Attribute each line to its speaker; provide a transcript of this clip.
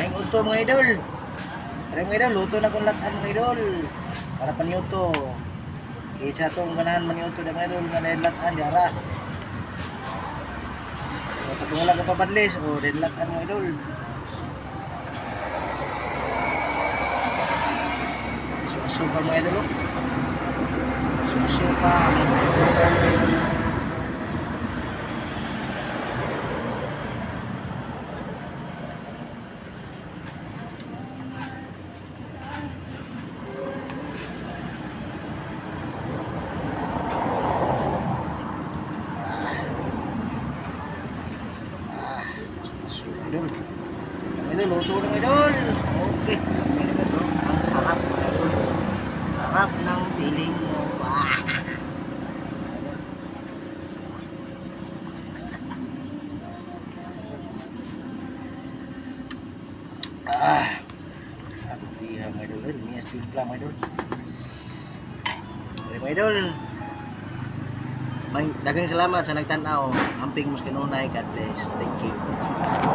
Speaker 1: Maing udto mga idol. Pero mga idol, luto na kong latan mga idol. Para paniuto. Isa itong ganahan maniuto na mga idol. Na latan, di ara. O, wala ka papadlis, o, din latan mga idol. Aso-aso pa mga idol, o. Aso-aso pa mga idol. Ah, aso idol. Idol, luto ng idol. Okay. Okay naman bro. Ang sarap mga idol. Sarap ng feeling mo. Ah. Ah. Ang tiha mga idol. Ay, Lumias timpla idol. Mga idol. Daghang salamat sa nagtanaw. Amping mas kanunay. God bless. Thank you.